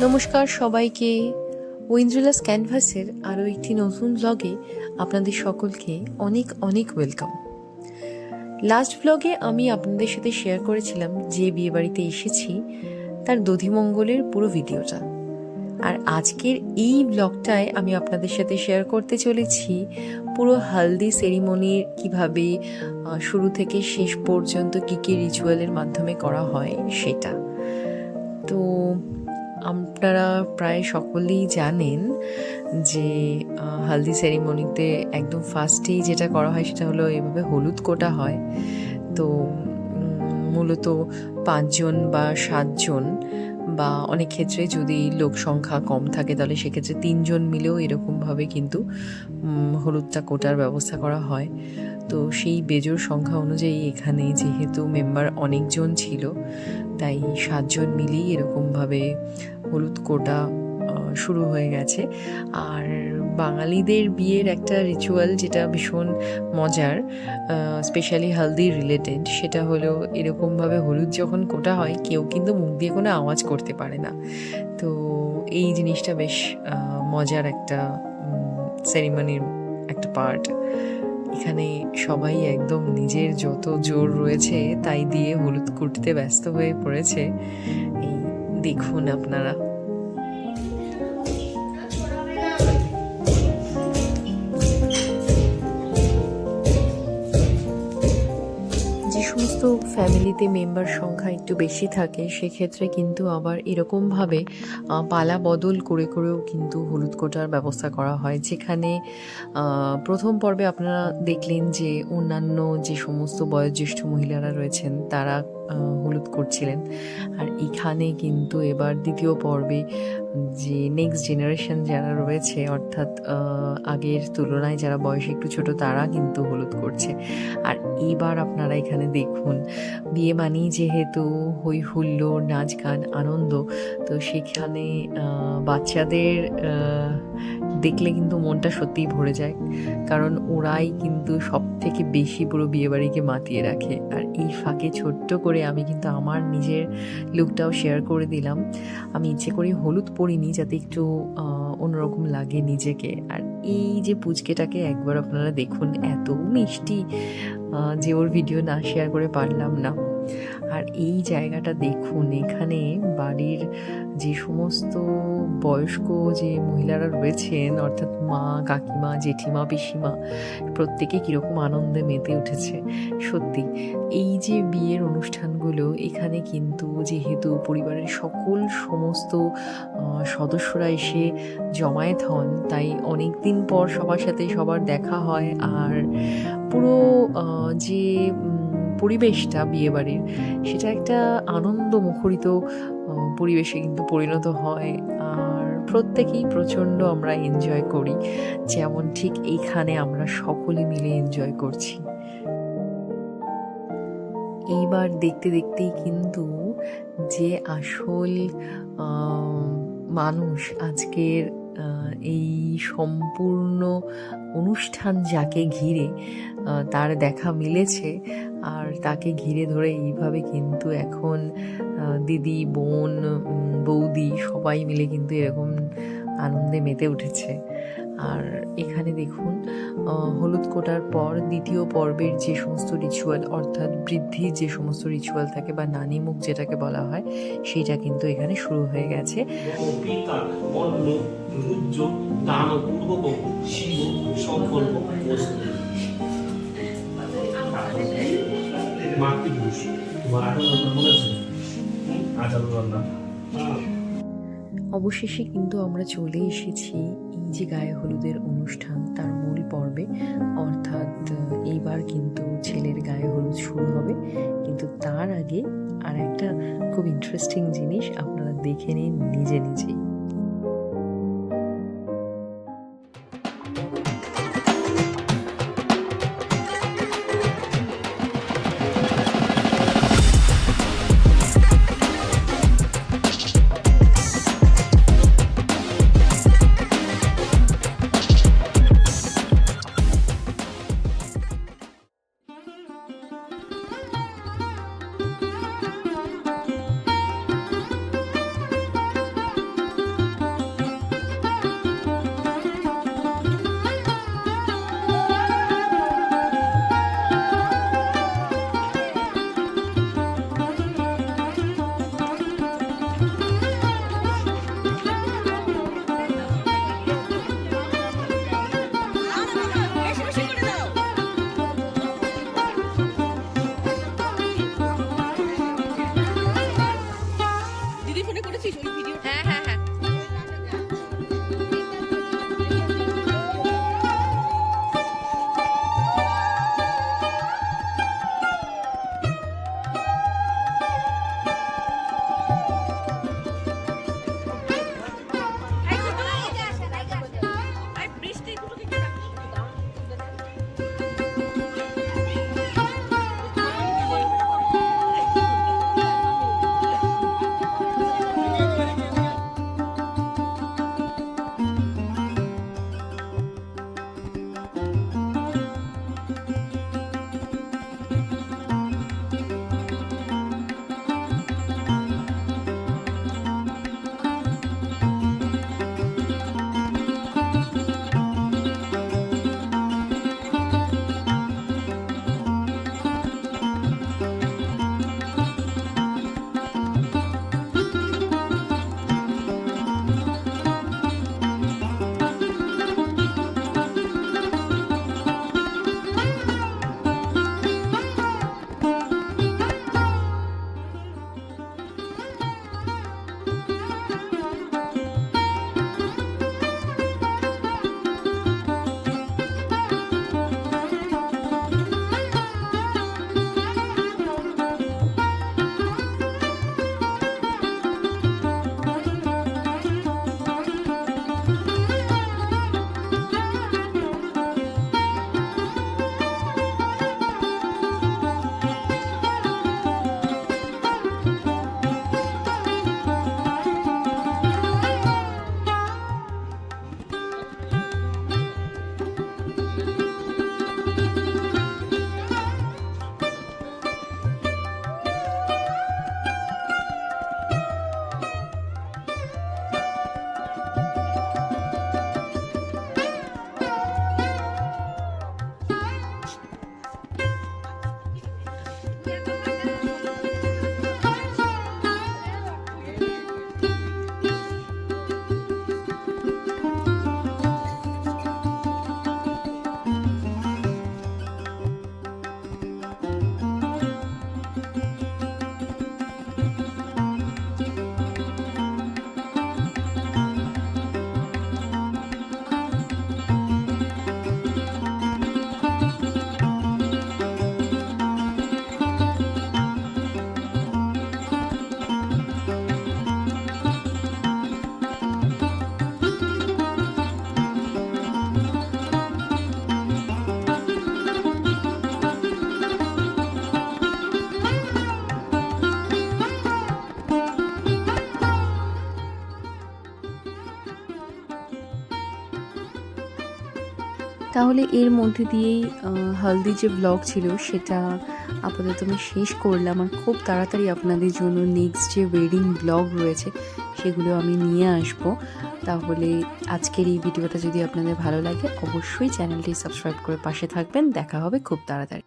নমস্কার সবাইকে ওয়েন্দ্রিলাস ক্যানভাসের আরও একটি নতুন ব্লগে আপনাদের সকলকে অনেক অনেক ওয়েলকাম লাস্ট ব্লগে আমি আপনাদের সাথে শেয়ার করেছিলাম যে বিয়েবাড়িতে এসেছি, তার দধিমঙ্গলের পুরো ভিডিওটা। আর আজকের এই ব্লগটায় আমি আপনাদের সাথে শেয়ার করতে চলেছি পুরো হালদি সেরিমনির কীভাবে শুরু থেকে শেষ পর্যন্ত কী কী রিচুয়ালের মাধ্যমে করা হয় সেটা। তো আপনারা প্রায় সকলেই জানেন যে হালদি সেরিমনিতে একদম ফার্স্টেই যেটা করা হয় সেটা হলো এভাবে হলুদ কোটা হয়। তো মূলত পাঁচজন বা সাতজন বা অনেক ক্ষেত্রে যদি লোক সংখ্যা কম থাকে, তাহলে সেক্ষেত্রে তিনজন মিলেও এরকমভাবে কিন্তু হলুদটা কোটার ব্যবস্থা করা হয়। তো সেই বেজোর সংখ্যা অনুযায়ী এখানে যেহেতু মেম্বার অনেকজন ছিল, তাই সাতজন মিলেই এরকমভাবে হলুদ কোটা শুরু হয়ে গেছে। আর বাঙালিদের বিয়ের একটা রিচুয়াল যেটা ভীষণ মজার স্পেশালি হালদি রিলেটেড সেটা হলো এরকমভাবে হলুদ যখন কোটা হয়, কেউ কিন্তু মুখ দিয়ে কোনো আওয়াজ করতে পারে না। তো এই জিনিসটা বেশ মজার একটা সেরিমনির একটা পার্ট এখানে সবাই একদম নিজের যত জোর রয়েছে তাই দিয়ে হলুদ কুটতে ব্যস্ত হয়ে পড়েছে। এই দেখুন আপনারা। সমস্ত ফ্যামিলিতে মেম্বার সংখ্যা একটু বেশি থাকে, সেক্ষেত্রে কিন্তু আবার এরকমভাবে পালা বদল করে করেও কিন্তু হলুদ কোটার ব্যবস্থা করা হয়। যেখানে প্রথম পর্বে আপনারা দেখলেন যে অন্যান্য যে সমস্ত বয়োজ্যেষ্ঠ মহিলারা রয়েছেন, তারা হলুদ করছিলেন আর এখানে কিন্তু এবার দ্বিতীয় পর্বে যে নেক্সট জেনারেশন যারা রয়েছে, অর্থাৎ আগের তুলনায় যারা বয়সে একটু ছোট, তারা কিন্তু হলুদ করছে। আর এবার আপনারা এখানে দেখুন, বিয়ে মানেই যেহেতু হই হুল্লোড় নাচ গান, আনন্দ, তো সেখানে বাচ্চাদের দেখলে কিন্তু মনটা সত্যিই ভরে যায়। কারণ ওরাই কিন্তু সব থেকে বেশি পুরো বিয়েবাড়িকে মাতিয়ে রাখে। আর এই ফাঁকে ছোট্ট করে আমি কিন্তু আমার নিজের লুকটাও শেয়ার করে দিলাম। আমি ইচ্ছে করে হলুদ পরিনি যাতে একটু অন্যরকম লাগে নিজেকে। আর এই যে পুচকেটাকে একবার আপনারা দেখুন, এত মিষ্টি যে ওর ভিডিও না শেয়ার করে পারলাম না। আর এই জায়গাটা দেখুন, এখানে বাড়ির যে সমস্ত বয়স্ক যে মহিলারা রয়েছেন, অর্থাৎ মা, কাকিমা, জেঠিমা, পিসিমা, প্রত্যেকে কীরকম আনন্দে মেতে উঠেছে, সত্যি। এই যে বিয়ের অনুষ্ঠানগুলো, এখানে কিন্তু যেহেতু পরিবারের সকল সমস্ত সদস্যরা এসে জমায়েত হন, তাই অনেক দিন পর সবার সাথে সবার দেখা হয় আর পুরো যে পরিবেশটা বিয়েবাড়ির, সেটা একটা আনন্দ মুখরিত পরিবেশে কিন্তু পরিণত হয়। প্রত্যেকেই প্রচণ্ড আমরা এনজয় করি। যেমন ঠিক এইখানে আমরা সকলে মিলে এনজয় করছি। এইবার দেখতে দেখতেই কিন্তু যে আসল মানুষ আজকের এই সম্পূর্ণ অনুষ্ঠান যাকে ঘিরে তার দেখা মিলেছে। আর তাকে ঘিরে ধরে এইভাবে কিন্তু এখন দিদি, বোন বৌদি সবাই মিলে কিন্তু এরকম আনন্দে মেতে উঠেছে। আর এখানে দেখুন হলুদ কোটার পর দ্বিতীয় পর্বের যে সমস্ত রিচুয়াল অর্থাৎ বৃদ্ধির যে সমস্ত রিচুয়াল থাকে বা নানি মুখ যেটাকে বলা হয় সেইটা কিন্তু এখানে শুরু হয়ে গেছে। মাতৃপুরুষ, তোমার আঠারো আছে আঠারো নম্বর অবশেষে কিন্তু আমরা চলে এসেছি এই যে গায়ে হলুদের অনুষ্ঠান, তার মূল পর্বে। অর্থাৎ এইবার কিন্তু ছেলের গায়ে হলুদ শুরু হবে। কিন্তু তার আগে আর একটা খুব ইন্টারেস্টিং জিনিস আপনারা দেখে নিন নিজে নিজেই। তাহলে এর মধ্যে দিয়েই হলদি যে ব্লগ ছিল সেটা আপাতত আমি শেষ করলাম আর খুব তাড়াতাড়ি আপনাদের জন্য নেক্সট যে ওয়েডিং ব্লগ রয়েছে সেগুলো আমি নিয়ে আসব। তাহলে আজকের এই ভিডিওটা যদি আপনাদের ভালো লাগে, অবশ্যই চ্যানেলটি সাবস্ক্রাইব করে পাশে থাকবেন। দেখা হবে খুব তাড়াতাড়ি।